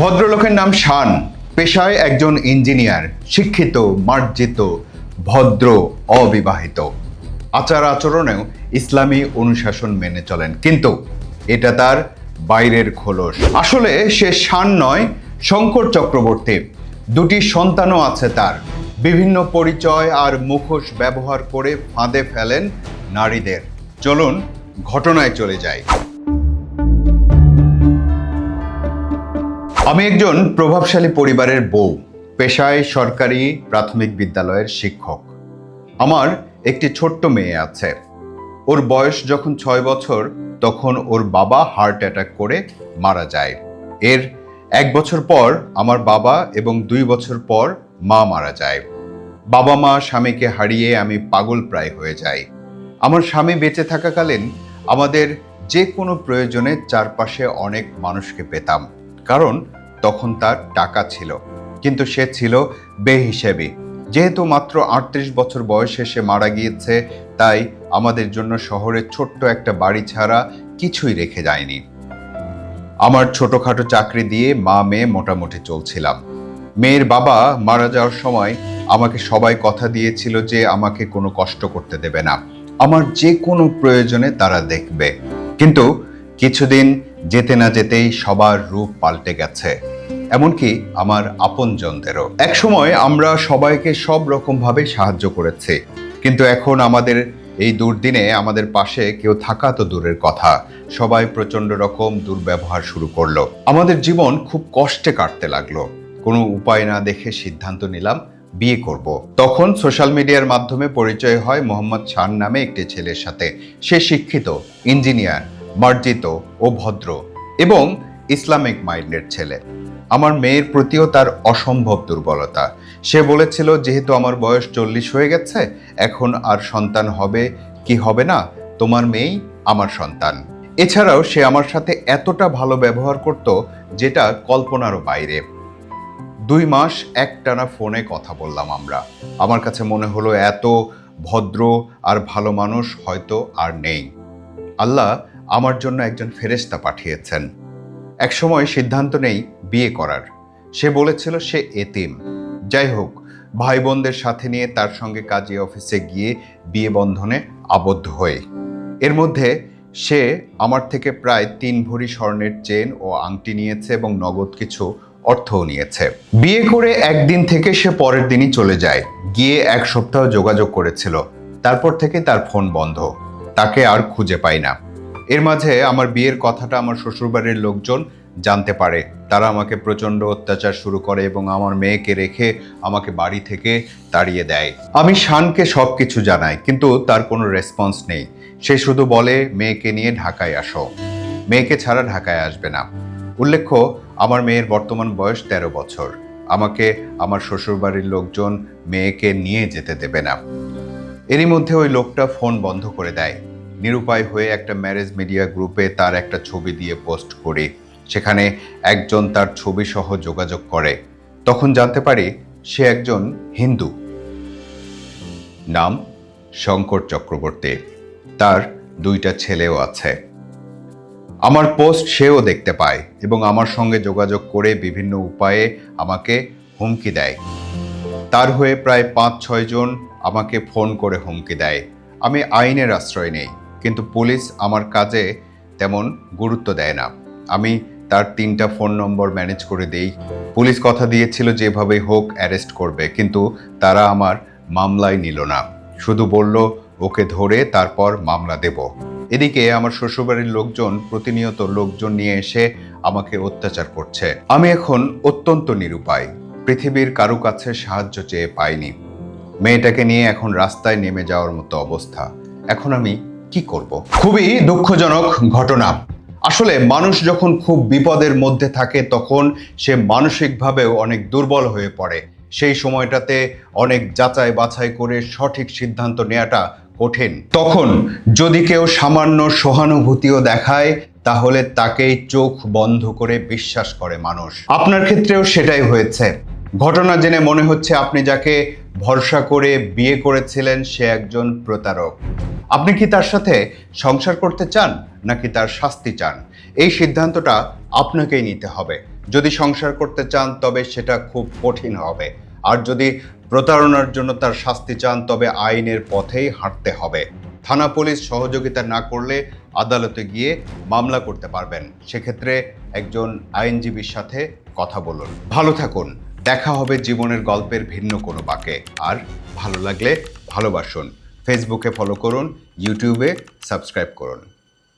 ভদ্রলোকের নাম শান। পেশায় একজন ইঞ্জিনিয়ার, শিক্ষিত, মার্জিত, ভদ্র, অবিবাহিত। আচার আচরণেও ইসলামী অনুশাসন মেনে চলেন। কিন্তু এটা তার বাইরের খোলস। আসলে সে শান নয়, শঙ্কর চক্রবর্তী। দুটি সন্তানও আছে তার। বিভিন্ন পরিচয় আর মুখোশ ব্যবহার করে ফাঁদে ফেলেন নারীদের। চলুন ঘটনায় চলে যাই। আমি একজন প্রভাবশালী পরিবারের বউ, পেশায় সরকারি প্রাথমিক বিদ্যালয়ের শিক্ষক। আমার একটি ছোট্ট মেয়ে আছে। ওর বয়স যখন ছয় বছর, তখন ওর বাবা হার্ট অ্যাটাক করে মারা যায়। এর এক বছর পর আমার বাবা এবং দুই বছর পর মা মারা যায়। বাবা মা স্বামীকে হারিয়ে আমি পাগল প্রায় হয়ে যাই। আমার স্বামী বেঁচে থাকাকালীন আমাদের যে কোনো প্রয়োজনে চারপাশে অনেক মানুষকে পেতাম। কারণ তখন তার টাকা ছিল। কিন্তু সে ছিল বেহিসেবি। যেহেতু মাত্র আটত্রিশ বছর বয়সে সে মারা গিয়েছে, তাই আমাদের জন্য শহরের ছোট্ট একটা বাড়ি ছাড়া কিছুই রেখে যায়নি। আমার ছোটখাটো চাকরি দিয়ে মা মেয়ে মোটামুটি চলছিলাম। মেয়ের বাবা মারা যাওয়ার সময় আমাকে সবাই কথা দিয়েছিল যে আমাকে কোনো কষ্ট করতে দেবে না। আমার যে কোনো প্রয়োজনে তারা দেখবে। কিন্তু কিছুদিন যেতে না যেতেই সবার রূপ পাল্টে গেছে। এমনকি আমার আপনজনদেরও। একসময় আমরা সবাইকে সব রকমভাবে সাহায্য করেছি। কিন্তু এখন আমাদের এই দুর্দিনে আমাদের পাশে কেউ থাকা তো দূরের কথা। সবাই প্রচণ্ড রকম দুর্ব্যবহার শুরু করল। আমাদের জীবন খুব কষ্টে কাটতে লাগল। কোনো উপায় না দেখে সিদ্ধান্ত নিলাম, বিয়ে করব। তখন সোশ্যাল মিডিয়ার মাধ্যমে পরিচয় হয় মোহাম্মদ শান নামে একটি ছেলের সাথে। সে শিক্ষিত, ইঞ্জিনিয়ার, মার্জিত ও ভদ্র। এবং ইসলামিক মাইন্ডের ছেলে। আমার মেয়ের প্রতিও তার অসম্ভব দুর্বলতা। সে বলেছিল, যেহেতু আমার বয়স চল্লিশ হয়ে গেছে, এখন আর সন্তান হবে কি হবে না? তোমার মেয়েই আমার সন্তান। এছাড়াও সে আমার সাথে এতটা ভালো ব্যবহার করত, যেটা কল্পনারও বাইরে। দুই মাস একটানা ফোনে কথা বললাম আমরা। আমার কাছে মনে হলো, এত ভদ্র আর ভালো মানুষ হয়তো আর নেই। আল্লাহ আমার জন্য একজন ফেরেস্তা পাঠিয়েছেন। এক সময় সিদ্ধান্ত নেই বিয়ে করার। সে বলেছিল সে এতিম। যাই হোক ভাই বোনদের সাথে নিয়ে তার সঙ্গে কাজী অফিসে গিয়ে বিয়ে বন্ধনে আবদ্ধ হয়ে। এর মধ্যে সে আমার থেকে প্রায় তিন ভরি স্বর্ণের চেন ও আংটি নিয়েছে এবং নগদ কিছু অর্থও নিয়েছে। বিয়ে করে একদিন থেকে সে পরের দিনই চলে যায়। গিয়ে এক সপ্তাহ যোগাযোগ করেছিল। তারপর থেকে তার ফোন বন্ধ। তাকে আর খুঁজে পাই না। এর মাঝে আমার বিয়ের কথাটা আমার শ্বশুরবাড়ির লোকজন জানতে পারে। তারা আমাকে প্রচণ্ড অত্যাচার শুরু করে এবং আমার মেয়েকে রেখে আমাকে বাড়ি থেকে তাড়িয়ে দেয়। আমি শানকে সব কিছু জানাই, কিন্তু তার কোনো রেসপন্স নেই। সে শুধু বলে, মেয়েকে নিয়ে ঢাকায় আসো। মেয়েকে ছাড়া ঢাকায় আসবে না। উল্লেখ্য, আমার মেয়ের বর্তমান বয়স তেরো বছর। আমাকে আমার শ্বশুরবাড়ির লোকজন মেয়েকে নিয়ে যেতে দেবে না। এরই মধ্যে ওই লোকটা ফোন বন্ধ করে দেয়। নিরুপায় হয়ে একটা ম্যারেজ মিডিয়া গ্রুপে তার একটা ছবি দিয়ে পোস্ট করি। সেখানে একজন তার ছবি সহ যোগাযোগ করে। তখন জানতে পারি সে একজন হিন্দু। নাম শঙ্কর চক্রবর্তী। তার দুইটা ছেলেও আছে। আমার পোস্ট সেও দেখতে পায় এবং আমার সঙ্গে যোগাযোগ করে বিভিন্ন উপায়ে আমাকে হুমকি দেয়। তার হয়ে প্রায় পাঁচ ছয় জন আমাকে ফোন করে হুমকি দেয়। আমি আইনের আশ্রয় নেই। কিন্তু পুলিশ আমার কাজে তেমন গুরুত্ব দেয় না। আমি তার তিনটা ফোন নম্বর ম্যানেজ করে দেই। পুলিশ কথা দিয়েছিল যেভাবে হোক অ্যারেস্ট করবে, কিন্তু তারা আমার মামলায় নিল না। শুধু বলল, ওকে ধরে তারপর মামলা দেব। এদিকে আমার শ্বশুরবাড়ির লোকজন, প্রতিনিয়ত লোকজন নিয়ে এসে আমাকে অত্যাচার করছে। আমি এখন অত্যন্ত নিরুপায়। পৃথিবীর কারও কাছে সাহায্য চেয়ে পাইনি। মেয়েটাকে নিয়ে এখন রাস্তায় নেমে যাওয়ার মতো অবস্থা। এখন আমি কি করব? খুবই দুঃখজনক ঘটনা। আসলে মানুষ যখন খুব বিপদের মধ্যে থাকে, তখন সে মানসিকভাবেও অনেক দুর্বল হয়ে পড়ে। সেই সময়টাতে অনেক যাচাই বাছাই করে সঠিক সিদ্ধান্ত নেওয়াটা কঠিন। তখন যদি কেউ সামান্য সহানুভূতিও দেখায়, তাহলে তাকেই চোখ বন্ধ করে বিশ্বাস করে মানুষ। আপনার ক্ষেত্রেও সেটাই হয়েছে। ঘটনা জেনে মনে হচ্ছে আপনি যাকে ভরসা করে বিয়ে করেছিলেন, সে একজন প্রতারক। আপনি কি তার সাথে সংসার করতে চান নাকি তার শাস্তি চান? এই সিদ্ধান্তটা আপনাকেই নিতে হবে। যদি সংসার করতে চান, তবে সেটা খুব কঠিন হবে। আর যদি প্রতারণার জন্য তার শাস্তি চান, তবে আইনের পথেই হাঁটতে হবে। থানা পুলিশ সহযোগিতা না করলে আদালতে গিয়ে মামলা করতে পারবেন। সেক্ষেত্রে একজন আইনজীবীর সাথে কথা বলুন। ভালো থাকুন। দেখা হবে জীবনের গল্পের ভিন্ন কোনো বাকে। আর ভালো লাগলে ভালোবাসুন। ফেসবুকে ফলো করুন ইউটিউবে সাবস্ক্রাইব করুন।